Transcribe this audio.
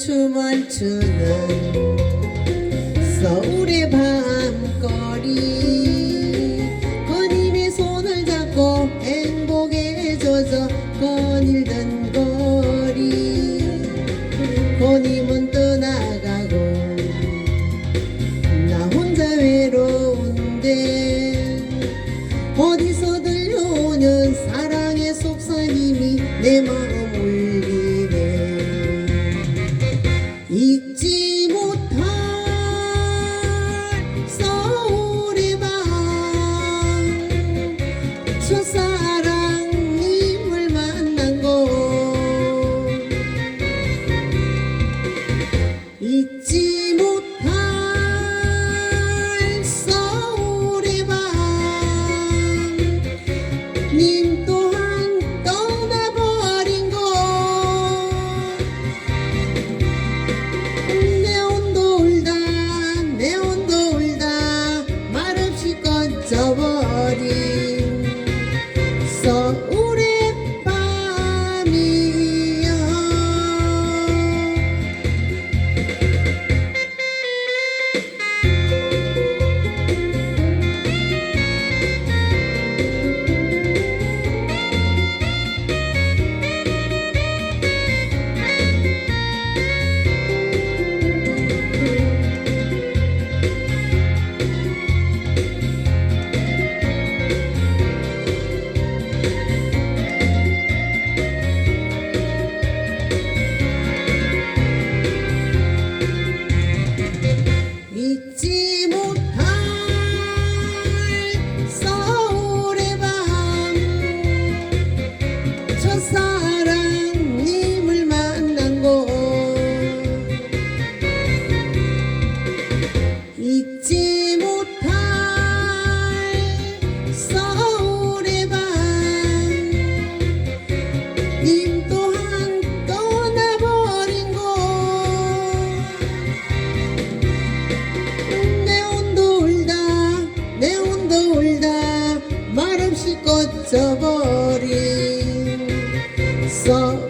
춤추는 서울의 밤거리. 건임의 손을 잡고 행복에 젖어 거닐던 거리. 건임은 떠나가고 나 혼자 외로운데 어디서 들려오는 사랑의 속삭임이 내 마음 울 dançar. 走。